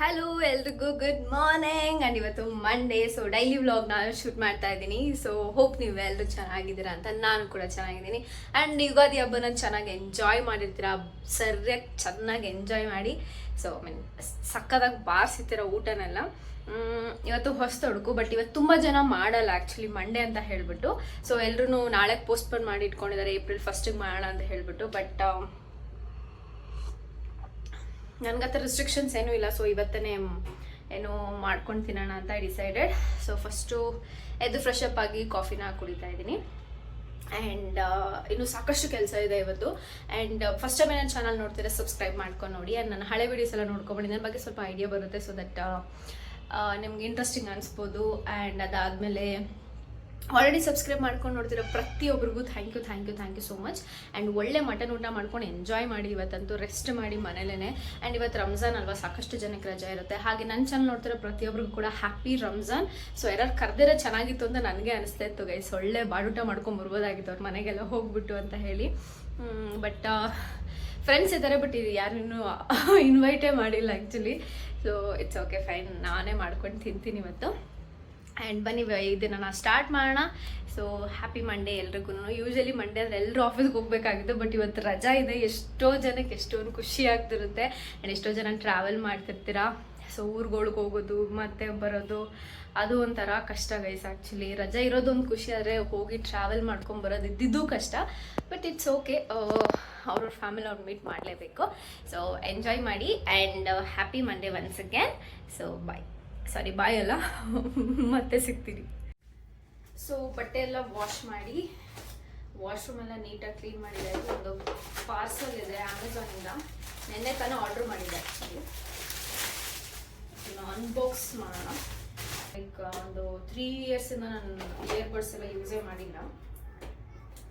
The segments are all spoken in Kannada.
ಹಲೋ ಎಲ್ರಿಗೂ ಗುಡ್ ಮಾರ್ನಿಂಗ್ ಆ್ಯಂಡ್ ಇವತ್ತು ಮಂಡೇ ಸೊ ಡೈಲಿ ವ್ಲಾಗ್ ನಾನು ಶೂಟ್ ಮಾಡ್ತಾ ಇದ್ದೀನಿ. ಸೊ ಹೋಪ್ ನೀವು ಎಲ್ಲರೂ ಚೆನ್ನಾಗಿದ್ದೀರಾ ಅಂತ ನಾನು ಕೂಡ ಚೆನ್ನಾಗಿದ್ದೀನಿ. ಆ್ಯಂಡ್ ಯುಗಾದಿ ಹಬ್ಬನ ಚೆನ್ನಾಗಿ ಎಂಜಾಯ್ ಮಾಡಿರ್ತೀರಾ? ಸರಿಯಾಗಿ ಚೆನ್ನಾಗಿ ಎಂಜಾಯ್ ಮಾಡಿ. ಸೊ ಮೀನ್ ಸಕ್ಕದಾಗಿ ಬಾರಿಸಿರ್ತೀರ ಊಟನೆಲ್ಲ? ಇವತ್ತು ಹೊಸ ತೊಡಕು ಬಟ್ ಇವತ್ತು ತುಂಬ ಜನ ಮಾಡಲ್ಲ ಆ್ಯಕ್ಚುಲಿ ಮಂಡೇ ಅಂತ ಹೇಳಿಬಿಟ್ಟು. ಸೊ ಎಲ್ಲರೂ ನಾಳೆ ಪೋಸ್ಟ್ಪೋನ್ ಮಾಡಿ ಇಟ್ಕೊಂಡಿದ್ದಾರೆ ಏಪ್ರಿಲ್ ಫಸ್ಟಿಗೆ ಮಾಡೋಣ ಅಂತ ಹೇಳಿಬಿಟ್ಟು. ಬಟ್ ನನಗೆ ಥರ ರಿಸ್ಟ್ರಿಕ್ಷನ್ಸ್ ಏನೂ ಇಲ್ಲ ಸೊ ಇವತ್ತೇ ಏನೋ ಮಾಡ್ಕೊಂಡು ತಿನ್ನೋಣ ಅಂತ ಡಿಸೈಡೆಡ್ ಸೊ ಫಸ್ಟು ಎದ್ದು ಫ್ರೆಶ್ ಅಪ್ ಆಗಿ ಕಾಫಿನ ಕುಡಿತಾ ಇದ್ದೀನಿ. ಆ್ಯಂಡ್ ಇನ್ನು ಸಾಕಷ್ಟು ಕೆಲಸ ಇದೆ ಇವತ್ತು. ಆ್ಯಂಡ್ ಫಸ್ಟ್ ಟೈಮ್ ನನ್ನ ಚಾನಲ್ ನೋಡ್ತೀರಾ ಸಬ್ಸ್ಕ್ರೈಬ್ ಮಾಡ್ಕೊಂಡು ನೋಡಿ. ಆ್ಯಂಡ್ ನನ್ನ ಹಳೆ ವೀಡಿಯೋಸ್ ಎಲ್ಲ ನೋಡ್ಕೊಂಬಿಡಿ ನನ್ನ ಬಗ್ಗೆ ಸ್ವಲ್ಪ ಐಡಿಯಾ ಬರುತ್ತೆ ಸೊ ದಟ್ ನಿಮ್ಗೆ ಇಂಟ್ರೆಸ್ಟಿಂಗ್ ಅನಿಸ್ಬೋದು. ಆ್ಯಂಡ್ ಅದಾದಮೇಲೆ ಆಲ್ರೆಡಿ ಸಬ್ಸ್ಕ್ರೈಬ್ ಮಾಡ್ಕೊಂಡು ನೋಡ್ತಿರೋ ಪ್ರತಿಯೊಬ್ಬರಿಗೂ thank you thank you thank you so much and ಒಳ್ಳೆ ಮಟನ್ ಊಟ ಮಾಡ್ಕೊಂಡು ಎಂಜಾಯ್ ಮಾಡಿ ಇವತ್ತಂತೂ ರೆಸ್ಟ್ ಮಾಡಿ ಮನೇಲೇ ಆ್ಯಂಡ್ ಇವತ್ತು ರಂಜಾನ್ ಅಲ್ವಾ, ಸಾಕಷ್ಟು ಜನಕ್ಕೆ ರಜೆ ಇರುತ್ತೆ. ಹಾಗೆ ನನ್ನ ಚಾನಲ್ ನೋಡ್ತಿರೋ ಪ್ರತಿಯೊಬ್ಬರಿಗೂ ಕೂಡ ಹ್ಯಾಪಿ ರಂಜಾನ್ ಸೊ ಯಾರು ಕರೆದಿರೋ ಚೆನ್ನಾಗಿತ್ತು ಅಂತ ನನಗೆ ಅನಿಸ್ತಾ ಇತ್ತು ಗೈಸ್ ಒಳ್ಳೆ ಬಾಡೂಟ ಮಾಡ್ಕೊಂಡು ಬರ್ಬೋದಾಗಿತ್ತು. ಅವ್ರ ಮನೆಗೆಲ್ಲ ಹೋಗ್ಬಿಟ್ಟು ಅಂತ ಹೇಳಿ. ಬಟ್ ಫ್ರೆಂಡ್ಸ್ ಇದ್ದಾರೆ ಬಟ್ ಇದು ಯಾರನ್ನೂ ಇನ್ವೈಟೇ ಮಾಡಿಲ್ಲ actually so it's okay fine ನಾನೇ ಮಾಡ್ಕೊಂಡು ತಿಂತೀನಿ ಇವತ್ತು. ಆ್ಯಂಡ್ ಬನ್ನಿ ಇದನ್ನು ನಾನು ಸ್ಟಾರ್ಟ್ ಮಾಡೋಣ. ಸೊ ಹ್ಯಾಪಿ ಮಂಡೇ ಎಲ್ರಿಗೂ. ಯೂಶಲಿ ಮಂಡೇ ಅಂದರೆ ಎಲ್ಲರೂ ಆಫೀಸ್ಗೆ ಹೋಗಬೇಕಾಗಿತ್ತು ಬಟ್ ಇವತ್ತು ರಜಾ ಇದೆ. ಎಷ್ಟೋ ಜನಕ್ಕೆ ಎಷ್ಟೊಂದು ಖುಷಿ ಆಗ್ತಿರುತ್ತೆ. ಆ್ಯಂಡ್ ಎಷ್ಟೋ ಜನ ಟ್ರಾವೆಲ್ ಮಾಡ್ತಿರ್ತೀರ. ಸೊ ಊರುಗಳಿಗೆ ಹೋಗೋದು, ಮತ್ತೆ ಬರೋದು, ಅದು ಒಂಥರ ಕಷ್ಟ ಗೈಸ್ ಆ್ಯಕ್ಚುಲಿ ರಜಾ ಇರೋದೊಂದು ಖುಷಿ, ಆದರೆ ಹೋಗಿ ಟ್ರಾವೆಲ್ ಮಾಡ್ಕೊಂಬರೋದು ಇದ್ದಿದ್ದು ಕಷ್ಟ. ಬಟ್ ಇಟ್ಸ್ ಓಕೆ ಅವ್ರವ್ರ ಫ್ಯಾಮಿಲಿ ಅವ್ರು ಮೀಟ್ ಮಾಡಲೇಬೇಕು. ಸೊ ಎಂಜಾಯ್ ಮಾಡಿ and happy Monday once again so bye sorry bye ಅಲ್ಲ? ಮತ್ತೆ ಸಿಗ್ತೀನಿ ಸೊ ಬಟ್ಟೆ ಎಲ್ಲ ವಾಶ್ ಮಾಡಿ ವಾಶ್ರೂಮ್ ಎಲ್ಲ ನೀಟಾಗಿ ಕ್ಲೀನ್ ಮಾಡಿದೆ. ಒಂದು ಪಾರ್ಸಲ್ ಇದೆ ಅಮೆಝಾನಿಂದ ನಿನ್ನೆ ತಾನೇ ಆರ್ಡರ್ ಮಾಡಿದ್ದೆ ಆ್ಯಕ್ಚುಲಿ ಅನ್ಬಾಕ್ಸ್ ಮಾಡೋಣ. ಲೈಕ್ ಒಂದು ತ್ರೀ ಇಯರ್ಸಿಂದ ನಾನು ಇಯರ್ಬಡ್ಸ್ ಎಲ್ಲ ಯೂಸೇ ಮಾಡಿಲ್ಲ.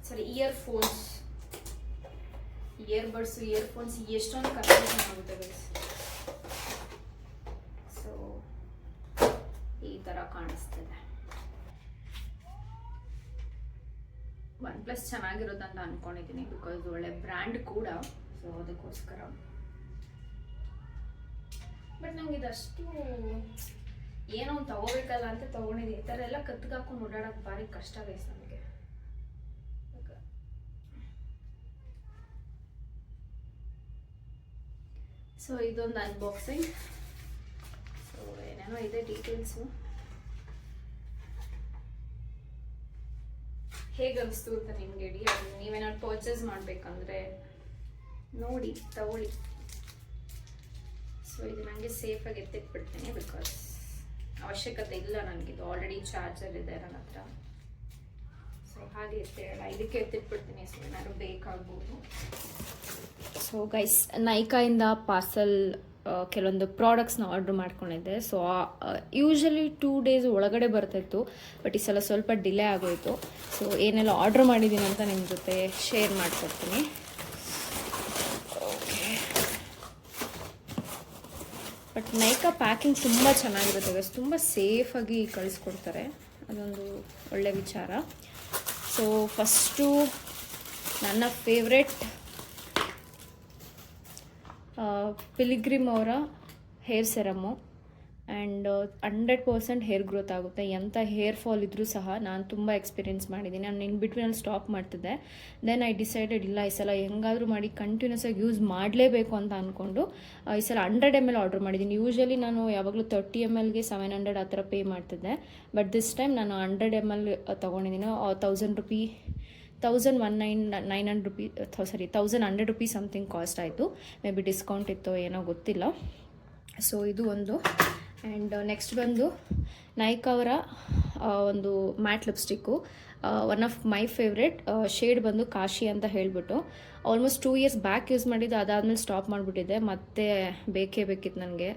ಸರಿ ಇಯರ್ ಇಯರ್ಫೋನ್ಸ್ ಇಯರ್ಬಡ್ಸ್ ಇಯರ್ಫೋನ್ಸ್ ಎಷ್ಟೊಂದು ಕನ್ಫ್ಯೂಷನ್ ಆಗುತ್ತೆ guys. ಸೊ ಈ ಥರ ಕಾಣಿಸ್ತಿದೆ ಒನ್ ಪ್ಲಸ್ ಚೆನ್ನಾಗಿರುತ್ತೆ ಅಂತ ಅನ್ಕೊಂಡಿದ್ದೀನಿ ಬಿಕಾಸ್ ಒಳ್ಳೆ ಬ್ರ್ಯಾಂಡ್ ಕೂಡ ಸೊ ಅದಕ್ಕೋಸ್ಕರ. ಬಟ್ ನಂಗೆ ಇದಷ್ಟು ಏನೋ ತಗೋಬೇಕಲ್ಲ ಅಂತ ತಗೊಂಡಿದ್ದೀನಿ. ಈ ಥರ ಎಲ್ಲ ಕತ್ತಿಗೆ ಹಾಕೊಂಡು ಓಡಾಡೋಕೆ ಭಾರಿ ಕಷ್ಟ ಆಗೈತೆ ನನಗೆ ಸೊ ಇದೊಂದು ಅನ್ಬಾಕ್ಸಿಂಗ್ ಸೊ ಏನೇನೋ ಇದೆ ಡೀಟೇಲ್ಸು ಹೇಗೆ ಅನಿಸ್ತು ಅಂತ ನಿಮ್ಗೆ ಇಡೀ ಅದು ನೀವೇನಾದ್ರು ಪರ್ಚೇಸ್ ಮಾಡಬೇಕಂದ್ರೆ? ನೋಡಿ, ತಗೊಳ್ಳಿ. ಸೊ ಇದು ನನಗೆ ಸೇಫಾಗಿ ಎತ್ತಿಟ್ಬಿಡ್ತೀನಿ ಬಿಕಾಸ್ ಅವಶ್ಯಕತೆ ಇಲ್ಲ ನನಗಿದು ಆಲ್ರೆಡಿ ಚಾರ್ಜರ್ ಇದೆ ನನ್ನ ಹತ್ರ. ಸೊ ಹಾಗೆ ಎತ್ತಿಡಲ್ಲ ಇದಕ್ಕೆ ಎತ್ತಿಟ್ಬಿಡ್ತೀನಿ. ಸೊ ಏನಾದ್ರು ಬೇಕಾಗ್ಬೋದು. ಸೊ ಗೈಸ್ ನೈಕಾಯಿಂದ ಪಾರ್ಸಲ್ ಕೆಲವೊಂದು ಪ್ರಾಡಕ್ಟ್ಸ್ನ ಆರ್ಡ್ರ್ ಮಾಡ್ಕೊಂಡಿದ್ದೆ. ಸೊ ಯೂಶಲಿ ಟೂ ಡೇಸ್ ಒಳಗಡೆ ಬರ್ತಾಯಿತ್ತು ಬಟ್ ಈ ಸಲ ಸ್ವಲ್ಪ ಡಿಲೇ ಆಗೋಯಿತು. ಸೊ ಏನೆಲ್ಲ ಆರ್ಡ್ರ್ ಮಾಡಿದ್ದೀನಿ ಅಂತ ನಿಮ್ಮ ಜೊತೆ ಶೇರ್ ಮಾಡ್ಕೊಡ್ತೀನಿ. ಬಟ್ ನೈಕ ಪ್ಯಾಕಿಂಗ್ ತುಂಬ ಚೆನ್ನಾಗಿರುತ್ತೆ ಗಸ್ ತುಂಬ ಸೇಫಾಗಿ ಕಳಿಸ್ಕೊಡ್ತಾರೆ. ಅದೊಂದು ಒಳ್ಳೆ ವಿಚಾರ. ಸೊ ಫಸ್ಟು ನನ್ನ ಫೇವ್ರೆಟ್ ಪಿಲಿಗ್ರಿಮ್ ಅವರ hair serum and hundred percent hair growth ಆಗುತ್ತೆ. ಎಂಥ ಹೇರ್ ಫಾಲ್ ಇದ್ದರೂ ಸಹ ನಾನು ತುಂಬ ಎಕ್ಸ್ಪೀರಿಯೆನ್ಸ್ ಮಾಡಿದ್ದೀನಿ. ನಾನು ಇನ್ ಬಿಟ್ವೀನಲ್ಲಿ ಸ್ಟಾಪ್ ಮಾಡ್ತಿದ್ದೆ. ದೆನ್ ಐ ಡಿಸೈಡೆಡ್ ಇಲ್ಲ, ಈ ಸಲ ಹೆಂಗಾದರೂ ಮಾಡಿ ಕಂಟಿನ್ಯೂಸ್ ಆಗಿ ಯೂಸ್ ಮಾಡಲೇಬೇಕು ಅಂತ ಅಂದ್ಕೊಂಡು ಈ ಸಲ ಹಂಡ್ರೆಡ್ ಎಂ ಎಲ್ ಆರ್ಡರ್ ಮಾಡಿದ್ದೀನಿ. ಯೂಶ್ವಲಿ ನಾನು ಯಾವಾಗಲೂ ತರ್ಟಿ ಎಂ ಎಲ್ಗೆ ಸೆವೆನ್ ಹಂಡ್ರೆಡ್ ಆ ಥರ ಪೇ ಮಾಡ್ತಿದ್ದೆ. ಬಟ್ ದಿಸ್ ಟೈಮ್ ನಾನು ಹಂಡ್ರೆಡ್ ಎಂ ಎಲ್ ತೊಗೊಂಡಿದ್ದೀನಿ. Thousand rupee thousand one nine nine hundred rupee sorry thousand hundred rupees something cost ಆಯಿತು. ಮೇ ಬಿ ಡಿಸ್ಕೌಂಟ್ ಇತ್ತು ಏನೋ ಗೊತ್ತಿಲ್ಲ. ಸೊ ಇದು ಒಂದು ಆ್ಯಂಡ್ ನೆಕ್ಸ್ಟ್ ಬಂದು ನೈಕ್ ಅವರ ಒಂದು matte lipstick one of my favourite shade ಬಂದು ಕಾಶಿ ಅಂತ ಹೇಳಿಬಿಟ್ಟು. Almost two years back use ಮಾಡಿದ್ದು, ಅದಾದಮೇಲೆ ಸ್ಟಾಪ್ ಮಾಡಿಬಿಟ್ಟಿದ್ದೆ. ಮತ್ತೆ ಬೇಕೇ ಬೇಕಿತ್ತು ನನಗೆ.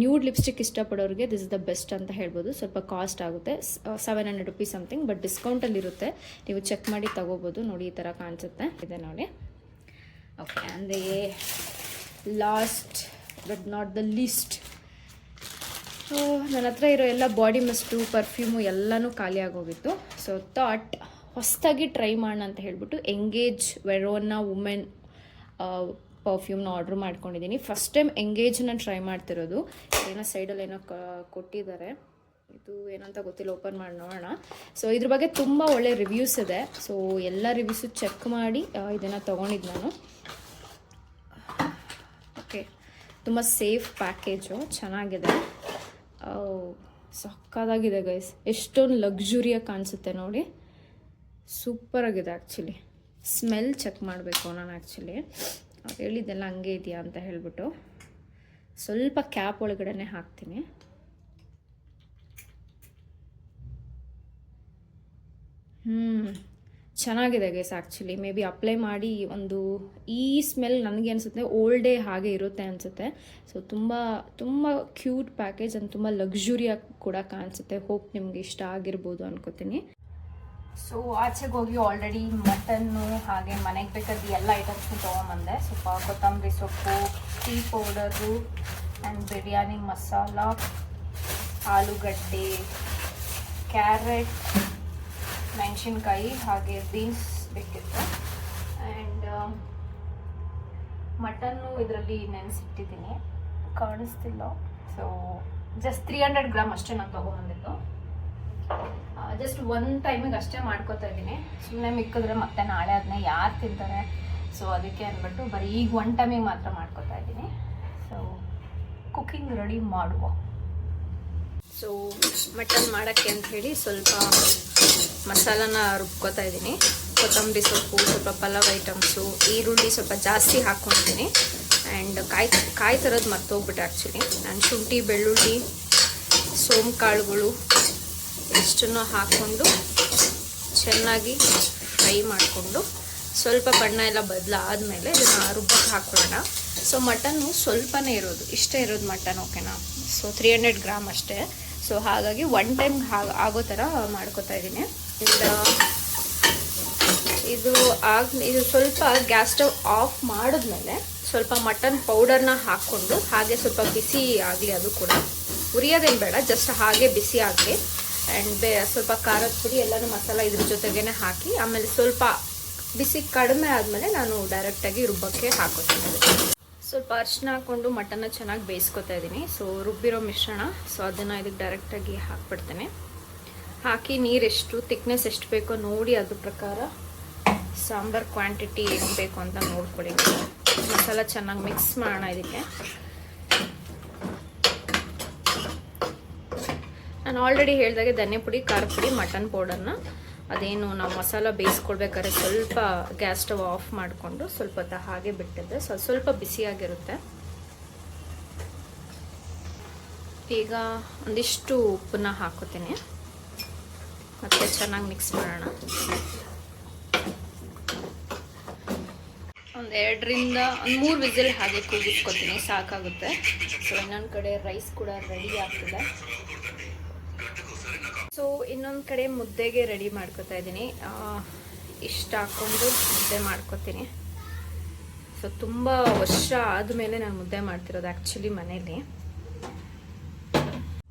ನ್ಯೂಡ್ ಲಿಪ್ಸ್ಟಿಕ್ ಇಷ್ಟಪಡೋರಿಗೆ ದಿಸ್ ಇಸ್ ದ ಬೆಸ್ಟ್ ಅಂತ ಹೇಳ್ಬೋದು. ಸ್ವಲ್ಪ ಕಾಸ್ಟ್ ಆಗುತ್ತೆ. Seven hundred rupees something but ಡಿಸ್ಕೌಂಟಲ್ಲಿರುತ್ತೆ ನೀವು ಚೆಕ್ ಮಾಡಿ ತಗೋಬೋದು. ನೋಡಿ ಈ ಥರ ಕಾಣಿಸುತ್ತೆ. ಇದೆ ನೋಡಿ. Okay ಅಂದೆಯೇ last but not the least ನನ್ನ ಹತ್ರ ಇರೋ ಎಲ್ಲ ಬಾಡಿ ಮಸ್ಟು ಪರ್ಫ್ಯೂಮು ಎಲ್ಲನೂ ಖಾಲಿಯಾಗೋಗಿತ್ತು ಸೊ ಥಾಟ್ ಹೊಸದಾಗಿ ಟ್ರೈ ಮಾಡೋಣ ಅಂತ ಹೇಳ್ಬಿಟ್ಟು ಎಂಗೇಜ್ ವೆರೋನ ವುಮೆನ್ ಪರ್ಫ್ಯೂಮ್ನ ಆರ್ಡ್ರ್ ಮಾಡ್ಕೊಂಡಿದ್ದೀನಿ. ಫಸ್ಟ್ ಟೈಮ್ ಎಂಗೇಜ್ನ ಟ್ರೈ ಮಾಡ್ತಿರೋದು. ಏನೋ ಸೈಡಲ್ಲಿ ಏನೋ ಕೊಟ್ಟಿದ್ದಾರೆ. ಇದು ಏನಂತ ಗೊತ್ತಿಲ್ಲ ಓಪನ್ ಮಾಡಿ, ನೋಡೋಣ. ಸೊ ಇದ್ರ ಬಗ್ಗೆ ತುಂಬ ಒಳ್ಳೆ ರಿವ್ಯೂಸ್ ಇದೆ. ಸೊ ಎಲ್ಲ ರಿವ್ಯೂಸು ಚೆಕ್ ಮಾಡಿ ಇದನ್ನು ತೊಗೊಂಡಿದ್ದು ನಾನು. ಓಕೆ ತುಂಬ ಸೇಫ್ ಪ್ಯಾಕೇಜು ಚೆನ್ನಾಗಿದೆ. ಸಕ್ಕದಾಗಿದೆ ಗೈಸ್ ಎಷ್ಟೊಂದು ಲಕ್ಸುರಿಯಾಗಿ ಕಾಣಿಸುತ್ತೆ ನೋಡಿ. ಸೂಪರಾಗಿದೆ ಆ್ಯಕ್ಚುಲಿ ಸ್ಮೆಲ್ ಚೆಕ್ ಮಾಡಬೇಕು ನಾನು ಆ್ಯಕ್ಚುಲಿ ಹೇಳಿದ್ದೆಲ್ಲ ಹಂಗೆ ಇದೆಯಾ ಅಂತ ಹೇಳಿಬಿಟ್ಟು. ಸ್ವಲ್ಪ ಕ್ಯಾಪ್ ಒಳಗಡೆ ಹಾಕ್ತೀನಿ. ಹ್ಞೂ ಚೆನ್ನಾಗಿದೆ guys actually maybe apply ಮಾಡಿ ಒಂದು ಈ ಸ್ಮೆಲ್ ನನಗೆ ಅನಿಸುತ್ತೆ ಓಲ್ಡ್ ಡೇ ಹಾಗೆ ಇರುತ್ತೆ ಅನಿಸುತ್ತೆ. ಸೊ ತುಂಬ ತುಂಬ ಕ್ಯೂಟ್ ಪ್ಯಾಕೇಜ್ ಅಂತ ತುಂಬ ಲಕ್ಸುರಿಯಾಗಿ ಕೂಡ ಕಾಣಿಸುತ್ತೆ. ಹೋಪ್ ನಿಮ್ಗೆ ಇಷ್ಟ ಆಗಿರ್ಬೋದು ಅನ್ಕೋತೀನಿ. ಸೊ ಆಚೆಗೆ ಹೋಗಿ ಆಲ್ರೆಡಿ ಮಟನ್ನು ಹಾಗೆ ಮನೆಗೆ ಬೇಕಾದ ಎಲ್ಲ ಐಟಮ್ಸ್ನ ತೊಗೊಂಬಂದೆ. ಸ್ವಲ್ಪ ಕೊತ್ತಂಬರಿ ಸೊಪ್ಪು tea powder and biryani masala ಆಲೂಗಡ್ಡೆ ಕ್ಯಾರೆಟ್ ಮೆಣಸಿನ್ಕಾಯಿ ಹಾಗೆ ಬೀನ್ಸ್ ಬೇಕಿತ್ತು. ಆ್ಯಂಡ್ ಮಟನ್ನು ಇದರಲ್ಲಿ ನೆನೆಸಿಟ್ಟಿದ್ದೀನಿ. ಕಾಣಿಸ್ತಿಲ್ಲ. So just three hundred gram ಅಷ್ಟೇ ನಾನು ತೊಗೊಂಬಂದಿದ್ದು ಜಸ್ಟ್ ಒಂದು ಟೈಮಿಗೆ ಅಷ್ಟೇ ಮಾಡ್ಕೋತಾ ಇದ್ದೀನಿ. ಸುಮ್ಮನೆ ಮಿಕ್ಕಿದ್ರೆ ಮತ್ತೆ ನಾಳೆ ಅದನ್ನ ಯಾರು ತಿಂತಾರೆ? ಸೊ ಅದಕ್ಕೆ ಅಂದ್ಬಿಟ್ಟು ಬರೀ ಈಗ ಒನ್ ಟೈಮಿಗೆ ಮಾತ್ರ ಮಾಡ್ಕೋತಾ ಇದ್ದೀನಿ. ಸೊ ಕುಕ್ಕಿಂಗ್ ರೆಡಿ ಮಾಡುವ. ಸೊ ಮಟನ್ ಮಾಡೋಕ್ಕೆ ಅಂತ ಹೇಳಿ ಸ್ವಲ್ಪ ಮಸಾಲಾನ ರುಬ್ಕೋತಾ ಇದ್ದೀನಿ. ಕೊತ್ತಂಬರಿ ಸೊಪ್ಪು, ಸ್ವಲ್ಪ ಪಲಾವ್ ಐಟಮ್ಸು, ಈರುಳ್ಳಿ ಸ್ವಲ್ಪ ಜಾಸ್ತಿ ಹಾಕ್ಕೊಂಡಿದ್ದೀನಿ. ಆ್ಯಂಡ್ ಕಾಯಿ ಕಾಯಿ ತರೋದು ಮರ್ತೋಗ್ಬಿಟ್ಟೆ ಆ್ಯಕ್ಚುಲಿ ನಾನು ಶುಂಠಿ, ಬೆಳ್ಳುಳ್ಳಿ ಸೋಂಪು ಕಾಳುಗಳು ಇಷ್ಟನ್ನು ಹಾಕ್ಕೊಂಡು ಚೆನ್ನಾಗಿ ಫ್ರೈ ಮಾಡಿಕೊಂಡು ಸ್ವಲ್ಪ ಬಣ್ಣ ಎಲ್ಲ ಬದಲಾದ್ಮೇಲೆ ಇದನ್ನು ರುಬ್ಬಕ್ಕೆ ಹಾಕ್ಕೊಳ್ಳೋಣ. ಸೊ ಮಟನ್ನು ಸ್ವಲ್ಪನೇ ಇರೋದು, ಇಷ್ಟೇ ಇರೋದು ಮಟನ್ ಓಕೆನಾ ಸೊ ತ್ರೀ ಹಂಡ್ರೆಡ್ ಗ್ರಾಮ್ ಅಷ್ಟೇ. ಸೊ ಹಾಗಾಗಿ ಒನ್ ಟೈಮ್ ಆಗೋ ಥರ ಮಾಡ್ಕೋತಾ ಇದ್ದೀನಿ. ಇದು ಆಗ, ಇದು ಸ್ವಲ್ಪ ಗ್ಯಾಸ್ ಸ್ಟವ್ ಆಫ್ ಮಾಡಿದ್ಮೇಲೆ ಸ್ವಲ್ಪ ಮಟನ್ ಪೌಡರ್ನ ಹಾಕ್ಕೊಂಡು ಹಾಗೆ ಸ್ವಲ್ಪ ಬಿಸಿ ಆಗಲಿ ಅದು ಕೂಡ. ಉರಿಯೋದೇನು ಬೇಡ ಜಸ್ಟ್ ಹಾಗೆ ಬಿಸಿ ಆಗಲಿ. ಆ್ಯಂಡ್ ಬೇ, ಸ್ವಲ್ಪ ಖಾರದ ಪುಡಿ ಎಲ್ಲನೂ ಮಸಾಲ ಇದ್ರ ಜೊತೆಗೇ ಹಾಕಿ, ಆಮೇಲೆ ಸ್ವಲ್ಪ ಬಿಸಿ ಕಡಿಮೆ ಆದಮೇಲೆ ನಾನು ಡೈರೆಕ್ಟಾಗಿ ರುಬ್ಬಕ್ಕೆ ಹಾಕೋತೀನಿ. ಸ್ವಲ್ಪ ಅರಿಶಿನ ಹಾಕ್ಕೊಂಡು ಮಟನ್ನ ಚೆನ್ನಾಗಿ ಬೇಯಿಸ್ಕೊತಾ ಇದ್ದೀನಿ ಸೊ ರುಬ್ಬಿರೋ ಮಿಶ್ರಣ. ಸೊ ಅದನ್ನು ಇದಕ್ಕೆ ಡೈರೆಕ್ಟಾಗಿ ಹಾಕ್ಬಿಡ್ತೇನೆ. ಹಾಕಿ ನೀರೆಷ್ಟು ತಿಕ್ನೆಸ್ ಎಷ್ಟು ಬೇಕೋ ನೋಡಿ ಅದ್ರ ಪ್ರಕಾರ ಸಾಂಬಾರ್ ಕ್ವಾಂಟಿಟಿ ಏನು ಬೇಕು ಅಂತ ನೋಡ್ಕೊಳ್ಳಿ. ಮಸಾಲ ಚೆನ್ನಾಗಿ ಮಿಕ್ಸ್ ಮಾಡೋಣ ಇದಕ್ಕೆ. ನಾನು ಆಲ್ರೆಡಿ ಹೇಳಿದಾಗೆ ಧನ್ಯ ಪುಡಿ ಖಾರ ಪುಡಿ ಮಟನ್ ಪೌಡರ್ನ ಅದೇನು ನಾವು ಮಸಾಲ ಬೇಯಿಸ್ಕೊಳ್ಬೇಕಾದ್ರೆ ಸ್ವಲ್ಪ ಗ್ಯಾಸ್ ಸ್ಟವ್ ಆಫ್ ಮಾಡಿಕೊಂಡು ಸ್ವಲ್ಪ ಹೊತ್ತು ಹಾಗೆ ಬಿಟ್ಟಿದ್ದೆ ಸ್ವಲ್ಪ ಸ್ವಲ್ಪ ಬಿಸಿಯಾಗಿರುತ್ತೆ. ಈಗ ಒಂದಿಷ್ಟು ಉಪ್ಪನ್ನ ಹಾಕೋತೀನಿ ಮತ್ತೆ ಚೆನ್ನಾಗಿ ಮಿಕ್ಸ್ ಮಾಡೋಣ. ಒಂದು ಎರಡರಿಂದ ಒಂದು ಮೂರು ವಿಸಿಲ್ ಹಾಗೆ ಕೂಗಿಸ್ಕೊತೀನಿ, ಸಾಕಾಗುತ್ತೆ. ಸೊ ಇನ್ನೊಂದು ಕಡೆ ರೈಸ್ ಕೂಡ ರೆಡಿ ಆಗ್ತಿದೆ. ಸೊ, ಇನ್ನೊಂದು ಕಡೆ ಮುದ್ದೆಗೆ ರೆಡಿ ಮಾಡ್ಕೊತಾ ಇದ್ದೀನಿ. ಇಷ್ಟ ಹಾಕ್ಕೊಂಡು ಮುದ್ದೆ ಮಾಡ್ಕೊತೀನಿ. ಸೊ, ತುಂಬ ವರ್ಷ ಆದಮೇಲೆ ನಾನು ಮುದ್ದೆ ಮಾಡ್ತಿರೋದು ಆ್ಯಕ್ಚುಲಿ ಮನೇಲಿ.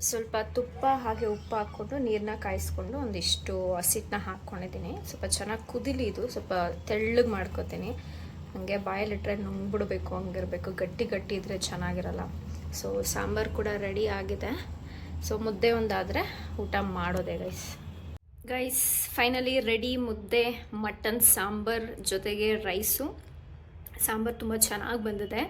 ಸ್ವಲ್ಪ ತುಪ್ಪ ಹಾಗೆ ಉಪ್ಪು ಹಾಕ್ಕೊಂಡು ನೀರನ್ನ ಕಾಯಿಸ್ಕೊಂಡು ಒಂದಿಷ್ಟು ಹಸಿಟ್ಟನ್ನ ಹಾಕ್ಕೊಂಡಿದ್ದೀನಿ. ಸ್ವಲ್ಪ ಚೆನ್ನಾಗಿ ಕುದಿಲಿ ಇದು. ಸ್ವಲ್ಪ ತೆಳ್ಳಗೆ ಮಾಡ್ಕೊತೀನಿ. ಹಾಗೆ ಬಾಯಲ್ಲಿಟ್ಟರೆ ನುಂಗ್ಬಿಡ್ಬೇಕು, ಹಂಗಿರಬೇಕು. ಗಟ್ಟಿ ಗಟ್ಟಿ ಇದ್ದರೆ ಚೆನ್ನಾಗಿರಲ್ಲ. ಸೊ, ಸಾಂಬಾರು ಕೂಡ ರೆಡಿ ಆಗಿದೆ. ಸೊ ಮುದ್ದೆ ಒಂದಾದರೆ ಊಟ ಮಾಡೋದೆ ಗೈಸ್ ಗೈಸ್ ಫೈನಲಿ ರೆಡಿ ಮುದ್ದೆ ಮಟನ್ ಸಾಂಬಾರ್ ಜೊತೆಗೆ ರೈಸು ಸಾಂಬಾರು ತುಂಬ ಚೆನ್ನಾಗಿ ಬಂದಿದೆ.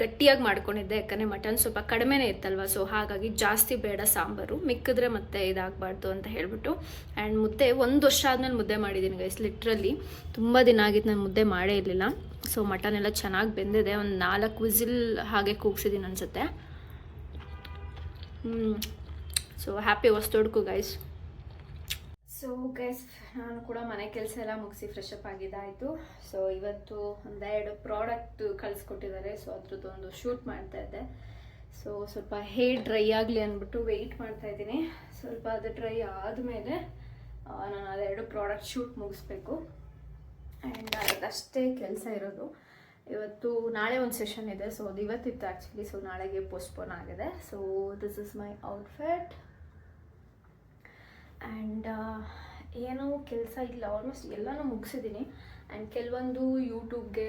ಗಟ್ಟಿಯಾಗಿ ಮಾಡ್ಕೊಂಡಿದ್ದೆ, ಯಾಕಂದರೆ ಮಟನ್ ಸ್ವಲ್ಪ ಕಡಿಮೆನೇ ಇತ್ತಲ್ವ? ಸೊ ಹಾಗಾಗಿ ಜಾಸ್ತಿ ಬೇಡ ಸಾಂಬಾರು. ಮಿಕ್ಕಿದ್ರೆ ಮತ್ತೆ ಇದಾಗಬಾರ್ದು ಅಂತ ಹೇಳಿಬಿಟ್ಟು. ಆ್ಯಂಡ್ ಮುದ್ದೆ, ಒಂದು ವರ್ಷ ಆದಮೇಲೆ ಮುದ್ದೆ ಮಾಡಿದ್ದೀನಿ ಗೈಸ್ ಲಿಟ್ರಲಿ ತುಂಬ ದಿನ ಆಗಿತ್ತು ನಾನು ಮುದ್ದೆ ಮಾಡೇ ಇರಲಿಲ್ಲ. ಸೊ ಮಟನ್ ಎಲ್ಲ ಚೆನ್ನಾಗಿ ಬೆಂದಿದೆ. ಒಂದು ನಾಲ್ಕು ವಿಸಿಲ್ ಹಾಗೆ ಕೂಗ್ಸಿದ್ದೀನಿ ಅನಿಸುತ್ತೆ. So happy Hosatodaku guys so guys ನಾನು ಕೂಡ ಮನೆ ಕೆಲಸ ಎಲ್ಲ ಮುಗಿಸಿ ಫ್ರೆಶ್ ಅಪ್ ಆಗಿದ್ದಾಯಿತು ಸೊ ಇವತ್ತು ಒಂದೆರಡು ಪ್ರಾಡಕ್ಟ್ ಕಳಿಸ್ಕೊಟ್ಟಿದ್ದಾರೆ. ಸೊ ಅದ್ರದ್ದೊಂದು ಶೂಟ್ ಮಾಡ್ತಾ ಇದ್ದೆ. ಸೊ ಸ್ವಲ್ಪ ಹೇರ್ ಡ್ರೈ ಆಗಲಿ ಅಂದ್ಬಿಟ್ಟು ವೆಯ್ಟ್ ಮಾಡ್ತಾ ಇದ್ದೀನಿ. ಸ್ವಲ್ಪ ಅದು ಡ್ರೈ ಆದಮೇಲೆ ನಾನು ಅದೆರಡು ಪ್ರಾಡಕ್ಟ್ ಶೂಟ್ ಮುಗಿಸ್ಬೇಕು. ಆ್ಯಂಡ್ ಅದಷ್ಟೇ ಕೆಲಸ ಇರೋದು. ಇವತ್ತು ನಾಳೆ ಒಂದು ಸೆಷನ್ ಇದೆ. ಸೊ ಅದು ಇವತ್ತಿತ್ತು ಆ್ಯಕ್ಚುಲಿ ಸೊ ನಾಳೆಗೆ ಪೋಸ್ಟ್ಪೋನ್ ಆಗಿದೆ. So this is my outfit and ಏನೋ ಕೆಲಸ ಇಲ್ಲ. ಆಲ್ಮೋಸ್ಟ್ ಎಲ್ಲನೂ ಮುಗಿಸಿದ್ದೀನಿ ಆ್ಯಂಡ್ ಕೆಲವೊಂದು ಯೂಟ್ಯೂಬ್ಗೆ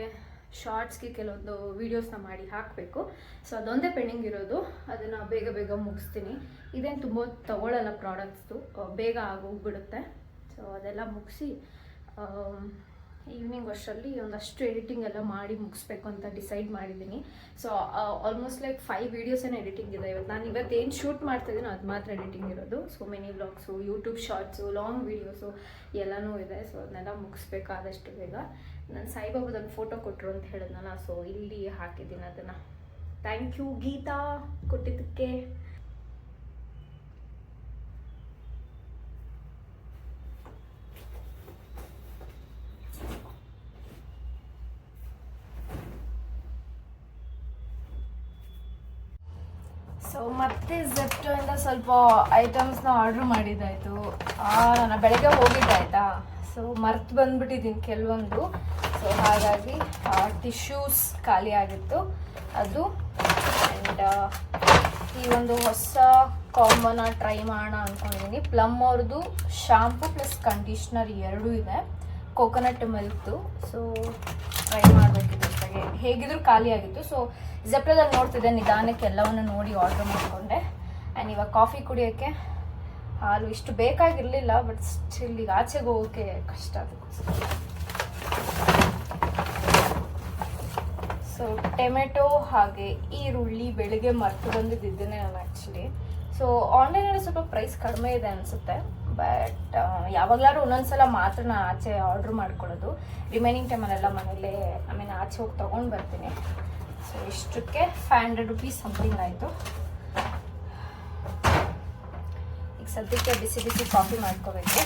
ಶಾರ್ಟ್ಸ್ಗೆ ಕೆಲವೊಂದು ವೀಡಿಯೋಸ್ನ ಮಾಡಿ ಹಾಕಬೇಕು. ಸೊ ಅದೊಂದೇ ಪೆಂಡಿಂಗ್ ಇರೋದು. ಅದನ್ನು ಬೇಗ ಬೇಗ ಮುಗಿಸ್ತೀನಿ. ಇದೇನು ತುಂಬ ತಗೊಳ್ಳಲ್ಲ ಪ್ರಾಡಕ್ಟ್ಸ್ದು ಬೇಗ ಆಗೋಗ್ಬಿಡುತ್ತೆ. ಸೊ ಅದೆಲ್ಲ ಮುಗಿಸಿ ಈವ್ನಿಂಗ್ ಅಷ್ಟರಲ್ಲಿ ಒಂದಷ್ಟು ಎಡಿಟಿಂಗ್ ಎಲ್ಲ ಮಾಡಿ ಮುಗಿಸ್ಬೇಕು ಅಂತ ಡಿಸೈಡ್ ಮಾಡಿದ್ದೀನಿ. So almost like five videos ಏನು ಎಡಿಟಿಂಗ್ ಇದೆ. ಇವತ್ತು ನಾನು ಇವತ್ತು ಏನು ಶೂಟ್ ಮಾಡ್ತಾ ಇದ್ದೀನೋ ಅದು ಮಾತ್ರ ಎಡಿಟಿಂಗ್ ಇರೋದು. So many vlogs YouTube shorts long videos ಎಲ್ಲನೂ ಇದೆ. ಸೊ ಅದನ್ನೆಲ್ಲ ಮುಗಿಸ್ಬೇಕಾದಷ್ಟು ಬೇಗ. ನಾನು ಸಾಯಿಬಾಬಾದೊಂದು ಫೋಟೋ ಕೊಟ್ಟರು ಅಂತ ಹೇಳಿದ್ನಲ್ಲ ಸೊ ಇಲ್ಲಿ ಹಾಕಿದ್ದೀನಿ ಅದನ್ನು. ಥ್ಯಾಂಕ್ ಯು ಗೀತಾ, ಕೊಟ್ಟಿದ್ದಕ್ಕೆ ಸೊ ಮತ್ತೆ Zepto ಇಂದ ಸ್ವಲ್ಪ ಐಟಮ್ಸ್ನ ಆರ್ಡ್ರ್ ಮಾಡಿದ್ದಾಯಿತು. ನಾನು ಬೆಳಗ್ಗೆ ಹೋಗಿದ್ದಾಯ್ತಾ ಸೊ ಮರ್ತು ಬಂದ್ಬಿಟ್ಟಿದ್ದೀನಿ ಕೆಲವೊಂದು. ಸೊ ಹಾಗಾಗಿ ಟಿಶ್ಯೂಸ್ ಖಾಲಿ ಆಗಿತ್ತು. ಅದು ಆ್ಯಂಡ್ ಈ ಒಂದು ಹೊಸ ಕಾಂಬೋನ ಟ್ರೈ ಮಾಡೋಣ ಅಂದ್ಕೊಂಡಿದ್ದೀನಿ ಪ್ಲಮ್ ಅವ್ರದ್ದು ಶಾಂಪು ಪ್ಲಸ್ ಕಂಡೀಷ್ನರ್ ಎರಡೂ ಇದೆ. ಕೋಕೋನಟ್ ಮಿಲ್ಕ್ದು ಸೊ ಟ್ರೈ ಮಾಡಬೇಕಿತ್ತು ಹೇಗಿದ್ರು ಖಾಲಿ ಆಗಿತ್ತು. ಸೊ ಝೆಪ್ಟದಲ್ಲಿ ನೋಡ್ತಿದ್ದೆ, ನಿಧಾನಕ್ಕೆ ಎಲ್ಲವನ್ನು ನೋಡಿ ಆರ್ಡರ್ ಮಾಡಿಕೊಂಡೆ. ಆ್ಯಂಡ್ ಇವಾಗ ಕಾಫಿ ಕುಡಿಯೋಕ್ಕೆ ಹಾಲು ಇಷ್ಟು ಬೇಕಾಗಿರಲಿಲ್ಲ ಬಟ್ ಸ್ಟಿಲ್ ಈಗ ಆಚೆಗೆ ಹೋಗೋಕ್ಕೆ ಕಷ್ಟ ಅದಕ್ಕೋಸ್ಕರ ಸೊ ಟೊಮೆಟೊ ಹಾಗೆ ಈರುಳ್ಳಿ ಬೆಳಿಗ್ಗೆ ಮರ್ತು ಬಂದಿದ್ದೇನೆ ನಾನು ಆ್ಯಕ್ಚುಲಿ ಸೊ ಆನ್ಲೈನಲ್ಲಿ ಸ್ವಲ್ಪ ಪ್ರೈಸ್ ಕಡಿಮೆ ಇದೆ ಅನಿಸುತ್ತೆ ಬಟ್ ಯಾವಾಗಲಾದ್ರೂ ಒಂದೊಂದ್ಸಲ ಮಾತ್ರ ನಾನು ಆಚೆ ಆರ್ಡ್ರ್ ಮಾಡ್ಕೊಳ್ಳೋದು. ರಿಮೈನಿಂಗ್ ಟೈಮಲ್ಲೆಲ್ಲ ಮನೇಲೇ ಐ ಮೀನ್ ಆಚೆ ಹೋಗಿ ತೊಗೊಂಡು ಬರ್ತೀನಿ. ಸೊ ಇಷ್ಟಕ್ಕೆ ಫೈವ್ ಹಂಡ್ರೆಡ್ ರುಪೀಸ್ ಸಮಥಿಂಗ್ ಆಯಿತು. ಸದ್ಯಕ್ಕೆ ಬಿಸಿ ಬಿಸಿ ಕಾಫಿ ಮಾಡ್ಕೋಬೇಕು.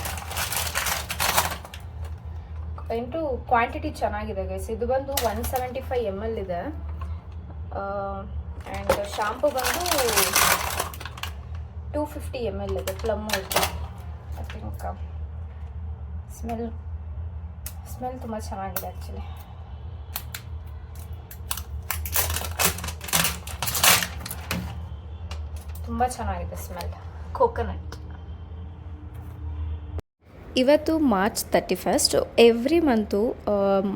ಇಂಟು ಕ್ವಾಂಟಿಟಿ ಚೆನ್ನಾಗಿದೆ ಗೈಸ್ ಇದು ಬಂದು one seventy five M L ಇದೆ ಆ್ಯಂಡ್ ಶಾಂಪು ಬಂದು ಟೂ ಫಿಫ್ಟಿ ಎಂ ಎಲ್ ಇದೆ ಪ್ಲಮ್ ಇದೆ ಐ ಥಿಂಕ್ ಸ್ಮೆಲ್ ಸ್ಮೆಲ್ ತುಂಬ ಚೆನ್ನಾಗಿದೆ ಆ್ಯಕ್ಚುಲಿ ತುಂಬ ಚೆನ್ನಾಗಿದೆ ಸ್ಮೆಲ್ ಕೋಕೋನಟ್ ಇವತ್ತು March thirty first every month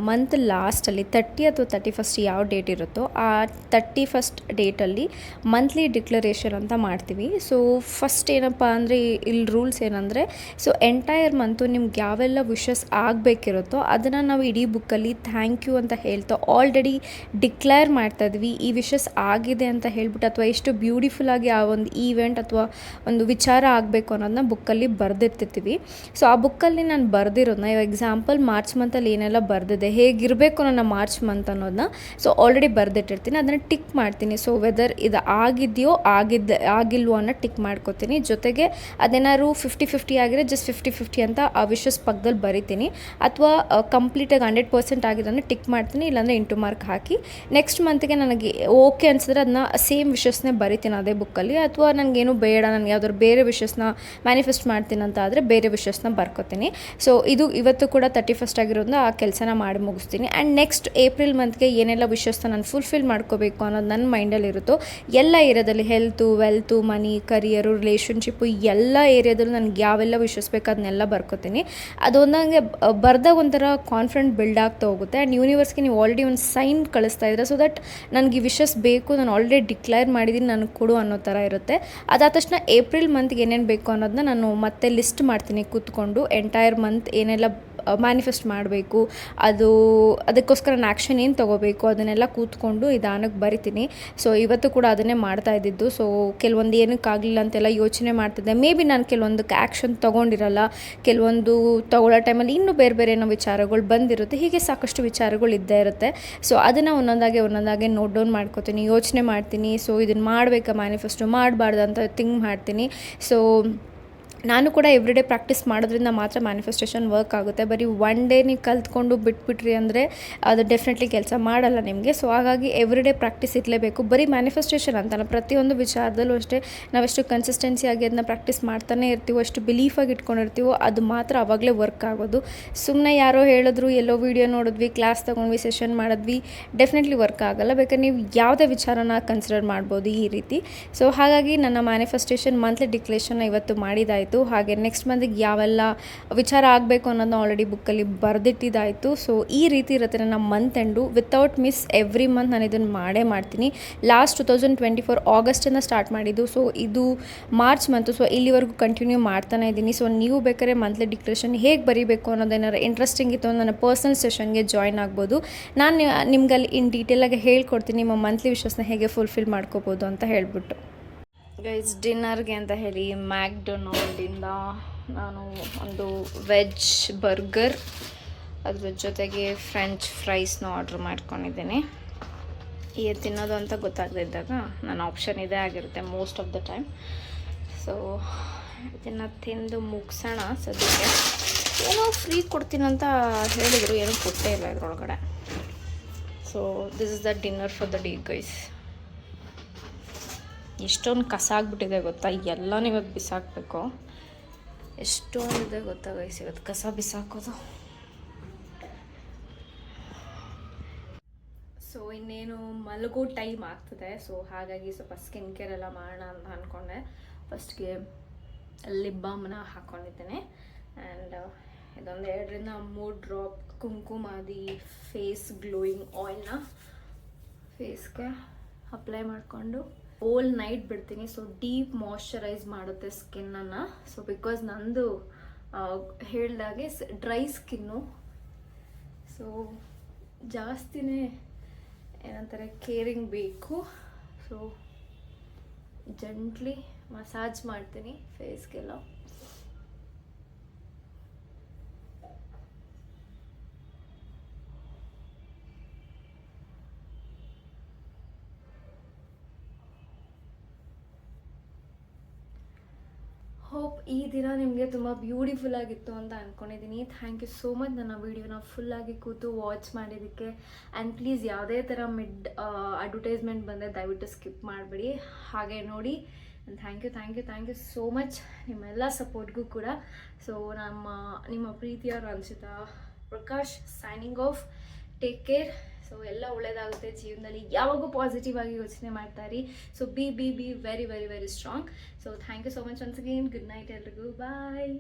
month ಲಾಸ್ಟಲ್ಲಿ ತರ್ಟಿ ಅಥವಾ ತರ್ಟಿ ಫಸ್ಟ್ ಯಾವ ಡೇಟ್ ಇರುತ್ತೋ ಆ ತರ್ಟಿ ಫಸ್ಟ್ ಡೇಟಲ್ಲಿ ಮಂತ್ಲಿ ಡಿಕ್ಲರೇಷನ್ ಅಂತ ಮಾಡ್ತೀವಿ. ಸೊ ಫಸ್ಟ್ ಏನಪ್ಪ ಅಂದರೆ ಇಲ್ಲಿ ರೂಲ್ಸ್ ಏನಂದರೆ ಸೊ ಎಂಟೈರ್ ಮಂತು ನಿಮ್ಗೆ ಯಾವೆಲ್ಲ ವಿಷಸ್ ಆಗಬೇಕಿರುತ್ತೋ ಅದನ್ನು ನಾವು ಇಡೀ ಬುಕ್ಕಲ್ಲಿ ಥ್ಯಾಂಕ್ ಯು ಅಂತ ಹೇಳ್ತಾ ಆಲ್ರೆಡಿ ಡಿಕ್ಲೇರ್ ಮಾಡ್ತಾ ಇದ್ವಿ. ಈ ವಿಷಸ್ ಆಗಿದೆ ಅಂತ ಹೇಳ್ಬಿಟ್ಟು ಅಥವಾ ಎಷ್ಟು ಬ್ಯೂಟಿಫುಲ್ ಆಗಿ ಆ ಒಂದು ಈವೆಂಟ್ ಅಥವಾ ಒಂದು ವಿಚಾರ ಆಗಬೇಕು ಅನ್ನೋದನ್ನ ಬುಕ್ಕಲ್ಲಿ ಬರೆದಿರ್ತಿರ್ತೀವಿ. ಸೊ ಆ ಬುಕ್ಕಲ್ಲಿ ನಾನು ಬರೆದಿರೋದನ್ನ ಇವಾಗ ಎಕ್ಸಾಂಪಲ್ ಮಾರ್ಚ್ ಮಂತಲ್ಲಿ ಏನೆಲ್ಲ ಬರೆದಿದೆ, ಹೇಗಿರಬೇಕು ನನ್ನ ಮಾರ್ಚ್ ಮಂತ್ ಅನ್ನೋದನ್ನ ಸೊ ಆಲ್ರೆಡಿ ಬರೆದಿಟ್ಟಿರ್ತೀನಿ. ಅದನ್ನು ಟಿಕ್ ಮಾಡ್ತೀನಿ. ಸೊ ವೆದರ್ ಇದು ಆಗಿದೆಯೋ, ಆಗಿದ್ದ, ಆಗಿಲ್ವೋ ಅನ್ನೋ ಟಿಕ್ ಮಾಡ್ಕೋತೀನಿ. ಜೊತೆಗೆ ಅದೇನಾದ್ರು ಫಿಫ್ಟಿ ಫಿಫ್ಟಿ ಆಗಿದೆ ಜಸ್ಟ್ ಫಿಫ್ಟಿ ಫಿಫ್ಟಿ ಅಂತ ಆ ವಿಷಸ್ ಪಕ್ಕದಲ್ಲಿ ಬರಿತೀನಿ. ಅಥವಾ ಕಂಪ್ಲೀಟಾಗಿ ಹಂಡ್ರೆಡ್ ಪರ್ಸೆಂಟ್ ಆಗಿದೆ ಅಂದರೆ ಟಿಕ್ ಮಾಡ್ತೀನಿ, ಇಲ್ಲಾಂದರೆ ಇಂಟು ಮಾರ್ಕ್ ಹಾಕಿ. ನೆಕ್ಸ್ಟ್ ಮಂತ್ಗೆ ನನಗೆ ಓಕೆ ಅನ್ಸಿದ್ರೆ ಅದನ್ನ ಸೇಮ್ ವಿಷಸ್ನೇ ಬರಿತೀನಿ ಅದೇ ಬುಕ್ಕಲ್ಲಿ. ಅಥವಾ ನನಗೇನು ಬೇಡ ನನಗೆ ಯಾವ್ದಾದ್ರು ಬೇರೆ ವಿಷಸ್ನ ಮ್ಯಾನಿಫೆಸ್ಟ್ ಮಾಡ್ತೀನಿ ಅಂತ ಆದರೆ ಬೇರೆ ವಿಶಸ್ನ ಬರ್ಕೋತೀನಿ ಸೊ ಇದು ಇವತ್ತು ಕೂಡ ತರ್ಟಿ ಫಸ್ಟ್ ಆಗಿರೋದ್ರಿಂದ ಆ ಕೆಲಸನ ಮಾಡಿ ಮುಗಿಸ್ತೀನಿ. ಆ್ಯಂಡ್ ನೆಕ್ಸ್ಟ್ ಏಪ್ರಿಲ್ ಮಂತ್ಗೆ ಏನೆಲ್ಲ ವಿಷಸ್ನ ನಾನು ಫುಲ್ಫಿಲ್ ಮಾಡ್ಕೋಬೇಕು ಅನ್ನೋದು ನನ್ನ ಮೈಂಡಲ್ಲಿರುತ್ತೋ ಎಲ್ಲ ಏರಿಯಾದಲ್ಲಿ health wealth money career relationship ಎಲ್ಲ ಏರಿಯಾದಲ್ಲೂ ನನಗೆ ಯಾವೆಲ್ಲ ವಿಷಸ್ ಬೇಕು ಅದನ್ನೆಲ್ಲ ಬರ್ಕೋತೀನಿ. ಅದೊಂದಂಗೆ ಬರ್ದಾಗ ಒಂಥರ ಕಾನ್ಫಿಡೆಂಟ್ ಬಿಲ್ಡ್ ಆಗ್ತಾ ಹೋಗುತ್ತೆ. ಆ್ಯಂಡ್ ಯೂನಿವರ್ಸ್ಗೆ ನೀವು ಆಲ್ರೆಡಿ ಒಂದು ಸೈನ್ ಕಳಿಸ್ತಾ ಇದ್ದೀರಾ ಸೊ ದಟ್ ನನಗೆ ಈ ವಿಶಸ್ ಬೇಕು, ನಾನು ಆಲ್ರೆಡಿ ಡಿಕ್ಲೇರ್ ಮಾಡಿದ್ದೀನಿ ನನಗೆ ಕೊಡು ಅನ್ನೋ ಥರ ಇರುತ್ತೆ. ಅದಾದ ತಕ್ಷಣ ಏಪ್ರಿಲ್ ಮಂತ್ಗೆ ಏನೇನು ಬೇಕು ಅನ್ನೋದನ್ನ ನಾನು ಮತ್ತೆ ಲಿಸ್ಟ್ ಮಾಡ್ತೀನಿ ಕೂತ್ಕೊಂಡು. ಎಂಟೈರ್ ಮಂತ್ ಏನೆಲ್ಲ ಮ್ಯಾನಿಫೆಸ್ಟ್ ಮಾಡಬೇಕು, ಅದು, ಅದಕ್ಕೋಸ್ಕರ ನಾನು ಆ್ಯಕ್ಷನ್ ಏನು ತೊಗೋಬೇಕು, ಅದನ್ನೆಲ್ಲ ಕೂತ್ಕೊಂಡು ಇದಾನಕ್ಕೆ ಬರಿತೀನಿ. ಸೊ ಇವತ್ತು ಕೂಡ ಅದನ್ನೇ ಮಾಡ್ತಾ ಇದ್ದಿದ್ದು. ಸೊ ಕೆಲವೊಂದು ಏನಕ್ಕಾಗಲಿಲ್ಲ ಅಂತೆಲ್ಲ ಯೋಚನೆ ಮಾಡ್ತಿದ್ದೆ ಮೇ ಬಿ ನಾನು ಕೆಲವೊಂದಕ್ಕೆ ಆ್ಯಕ್ಷನ್ ತೊಗೊಂಡಿರಲ್ಲ, ಕೆಲವೊಂದು ತೊಗೊಳ್ಳೋ ಟೈಮಲ್ಲಿ ಇನ್ನೂ ಬೇರೆ ಬೇರೆ ಏನೋ ವಿಚಾರಗಳು ಬಂದಿರುತ್ತೆ. ಹೀಗೆ ಸಾಕಷ್ಟು ವಿಚಾರಗಳು ಇದ್ದೇ ಇರುತ್ತೆ. ಸೊ ಅದನ್ನು ಒಂದೊಂದಾಗೆ ಒಂದೊಂದಾಗೆ ನೋಟ್ ಡೌನ್ ಮಾಡ್ಕೋತೀನಿ, ಯೋಚನೆ ಮಾಡ್ತೀನಿ. ಸೊ ಇದನ್ನು ಮಾಡಬೇಕಾ ಮ್ಯಾನಿಫೆಸ್ಟೋ ಮಾಡಬಾರ್ದು ಅಂತ ಥಿಂಕ್ ಮಾಡ್ತೀನಿ. ಸೊ ನಾನು ಕೂಡ ಎವ್ರಿಡೇ ಪ್ರಾಕ್ಟೀಸ್ ಮಾಡೋದ್ರಿಂದ ಮಾತ್ರ ಮ್ಯಾನಿಫೆಸ್ಟೇಷನ್ ವರ್ಕ್ ಆಗುತ್ತೆ. ಬರೀ ಒನ್ ಡೇ ನೀವು ಕಲ್ತ್ಕೊಂಡು ಬಿಟ್ಬಿಟ್ರಿ ಅಂದರೆ ಅದು ಡೆಫಿನೆಟ್ಲಿ ಕೆಲಸ ಮಾಡಲ್ಲ ನಿಮಗೆ. ಸೊ ಹಾಗಾಗಿ ಎವ್ರಿಡೇ ಪ್ರಾಕ್ಟೀಸ್ ಇರಲೇಬೇಕು. ಬರೀ ಮ್ಯಾನಿಫೆಸ್ಟೇಷನ್ ಅಂತಲ್ಲ ಪ್ರತಿಯೊಂದು ವಿಚಾರದಲ್ಲೂ ಅಷ್ಟೇ ನಾವೆಷ್ಟು ಕನ್ಸಿಸ್ಟೆನ್ಸಿಯಾಗಿ ಅದನ್ನ ಪ್ರಾಕ್ಟೀಸ್ ಮಾಡ್ತಾನೆ ಇರ್ತೀವೋ ಅಷ್ಟು ಬಿಲೀಫಾಗಿ ಇಟ್ಕೊಂಡಿರ್ತೀವೋ, ಅದು ಮಾತ್ರ ಆವಾಗಲೇ ವರ್ಕ್ ಆಗೋದು. ಸುಮ್ಮನೆ ಯಾರೋ ಹೇಳಿದ್ರು, ಎಲ್ಲೋ ವೀಡಿಯೋ ನೋಡಿದ್ವಿ ಕ್ಲಾಸ್ ತೊಗೊಂಡ್ವಿ ಸೆಷನ್ ಮಾಡಿದ್ವಿ ಡೆಫಿನೆಟ್ಲಿ ವರ್ಕ್ ಆಗಲ್ಲ. ಬೇಕಾದ್ರೆ ನೀವು ಯಾವುದೇ ವಿಚಾರನ ಕನ್ಸಿಡರ್ ಮಾಡ್ಬೋದು ಈ ರೀತಿ. ಸೊ ಹಾಗಾಗಿ ನನ್ನ ಮ್ಯಾನಿಫೆಸ್ಟೇಷನ್ ಮಂತ್ಲಿ ಡಿಕ್ಲೇಷನ್ ಇವತ್ತು ಮಾಡಿದಾಯಿತು. ಆಯಿತು. ಹಾಗೆ ನೆಕ್ಸ್ಟ್ ಮಂತಿಗೆ ಯಾವೆಲ್ಲ ವಿಚಾರ ಆಗಬೇಕು ಅನ್ನೋದನ್ನ ಆಲ್ರೆಡಿ ಬುಕ್ಕಲ್ಲಿ ಬರೆದಿಟ್ಟಿದ್ದಾಯಿತು. ಸೊ ಈ ರೀತಿ ಇರುತ್ತೆ ನನ್ನ month end without miss every month ನಾನು ಇದನ್ನು ಮಾಡೇ ಮಾಡ್ತೀನಿ. Last two thousand twenty four ಆಗಸ್ಟನ್ನು start ಮಾಡಿದ್ದು. ಸೊ ಇದು ಮಾರ್ಚ್ ಮಂತು ಸೊ ಇಲ್ಲಿವರೆಗೂ ಕಂಟಿನ್ಯೂ ಮಾಡ್ತಾನೆ ಇದ್ದೀನಿ. ಸೊ ನೀವು ಬೇಕಾದ್ರೆ ಮಂತ್ಲಿ ಡಿಕ್ಲರೇಷನ್ ಹೇಗೆ ಬರೀಬೇಕು ಅನ್ನೋದೇನಾರು ಇಂಟ್ರೆಸ್ಟಿಂಗ್ ಇತ್ತು ನನ್ನ ಪರ್ಸನಲ್ ಸೆಷನ್ಗೆ ಜಾಯ್ನ್ ಆಗ್ಬೋದು. ನಾನು ನಿಮ್ಗೆ ಅಲ್ಲಿ ಇನ್ ಡೀಟೇಲಾಗಿ ಹೇಳ್ಕೊಡ್ತೀನಿ. ನಿಮ್ಮ ಮಂತ್ಲಿ ವಿಶ್ವಾಸನ ಹೇಗೆ ಫುಲ್ಫಿಲ್ ಮಾಡ್ಕೋಬೋದು ಅಂತ ಹೇಳ್ಬಿಟ್ಟು. ಗೈಸ್ ಡಿನ್ನರ್ಗೆ ಅಂತ ಹೇಳಿ ಮ್ಯಾಕ್ಡೊನಾಲ್ಡಿಂದ ನಾನು ಒಂದು ವೆಜ್ ಬರ್ಗರ್ ಅದ್ರ ಜೊತೆಗೆ ಫ್ರೆಂಚ್ ಫ್ರೈಸ್ನ ಆರ್ಡ್ರ್ ಮಾಡ್ಕೊಂಡಿದ್ದೀನಿ. ಈಗ ತಿನ್ನೋದು ಅಂತ ಗೊತ್ತಾಗದಿದ್ದಾಗ ನನ್ನ ಆಪ್ಷನ್ ಇದೇ ಆಗಿರುತ್ತೆ most of the time so ಇದನ್ನು ತಿಂದು ಮುಗಿಸೋಣ ಸದ್ಯಕ್ಕೆ. ಏನೋ ಫ್ರೀ ಕೊಡ್ತೀನಂತ ಹೇಳಿದರು, ಏನೂ ಕೊಟ್ಟೇ ಇಲ್ಲ ಇದ್ರೊಳಗಡೆ. So this is the dinner for the day guys ಎಷ್ಟೊಂದು ಕಸ ಆಗ್ಬಿಟ್ಟಿದೆ ಗೊತ್ತಾ? ಎಲ್ಲನೂ ಇವತ್ತು ಬಿಸಾಕಬೇಕು. ಎಷ್ಟೊಂದಿದೆ ಗೊತ್ತಾ ಗೈಸ್ ಇವತ್ತು? ಕಸ ಬಿಸಾಕೋದು. ಸೊ ಇನ್ನೇನು ಮಲಗೋ ಟೈಮ್ ಆಗ್ತದೆ. ಸೊ ಹಾಗಾಗಿ ಸ್ವಲ್ಪ ಸ್ಕಿನ್ ಕೇರ್ ಎಲ್ಲ ಮಾಡೋಣ ಅಂತ ಅಂದ್ಕೊಂಡೆ ಫಸ್ಟ್ಗೆ ಲಿಪ್ ಬಾಮ್ನ ಹಾಕ್ಕೊಂಡಿದ್ದೇನೆ ಆ್ಯಂಡ್ ಇದೊಂದು ಎರಡರಿಂದ ಮೂರು ಡ್ರಾಪ್ ಕುಂಕುಮಾದಿ ಫೇಸ್ ಗ್ಲೋಯಿಂಗ್ ಆಯಿಲ್ನ ಫೇಸ್ಗೆ ಅಪ್ಲೈ ಮಾಡಿಕೊಂಡು ಓಲ್ ನೈಟ್ ಬಿಡ್ತೀನಿ. ಸೊ ಡೀಪ್ ಮಾಯಶ್ಚರೈಸ್ ಮಾಡುತ್ತೆ ಸ್ಕಿನ್ನನ್ನು ಸೊ ಬಿಕಾಸ್ ನಂದು ಹೇಳ್ದಾಗೆ ಡ್ರೈ ಸ್ಕಿನ್ನು ಸೊ ಜಾಸ್ತಿನೇ ಏನಂತಾರೆ ಕೇರಿಂಗ್ ಬೇಕು. ಸೊ ಜಂಟ್ಲಿ ಮಸಾಜ್ ಮಾಡ್ತೀನಿ ಫೇಸ್ಗೆಲ್ಲ ಹೋಪ್ ಈ ದಿನ ನಿಮಗೆ ತುಂಬ ಬ್ಯೂಟಿಫುಲ್ ಆಗಿತ್ತು ಅಂತ ಅಂದ್ಕೊಂಡಿದ್ದೀನಿ ಥ್ಯಾಂಕ್ ಯು ಸೋ ಮಚ್ ನನ್ನ ವೀಡಿಯೋನ ಫುಲ್ಲಾಗಿ ಕೂತು ವಾಚ್ ಮಾಡಿದ್ದಕ್ಕೆ. ಆ್ಯಂಡ್ ಪ್ಲೀಸ್ ಯಾವುದೇ ಥರ ಮಿಡ್ ಅಡ್ವರ್ಟೈಸ್ಮೆಂಟ್ ಬಂದರೆ ದಯವಿಟ್ಟು ಸ್ಕಿಪ್ ಮಾಡಬೇಡಿ. ಹಾಗೆ ನೋಡಿ. Thank you thank you thank you so much ನಿಮ್ಮೆಲ್ಲ ಸಪೋರ್ಟ್ಗೂ ಕೂಡ. ಸೊ ನಮ್ಮ, ನಿಮ್ಮ ಪ್ರೀತಿಯವರು Ansita Prakash signing off take care so ಎಲ್ಲ ಒಳ್ಳೇದಾಗುತ್ತೆ ಜೀವನದಲ್ಲಿ. ಯಾವಾಗೂ ಪಾಸಿಟಿವ್ ಆಗಿ ಯೋಚನೆ ಮಾಡ್ತಾ ರೀ so be be be very very very strong so thank you so much once again good night ಎಲ್ರಿಗೂ. ಬಾಯ್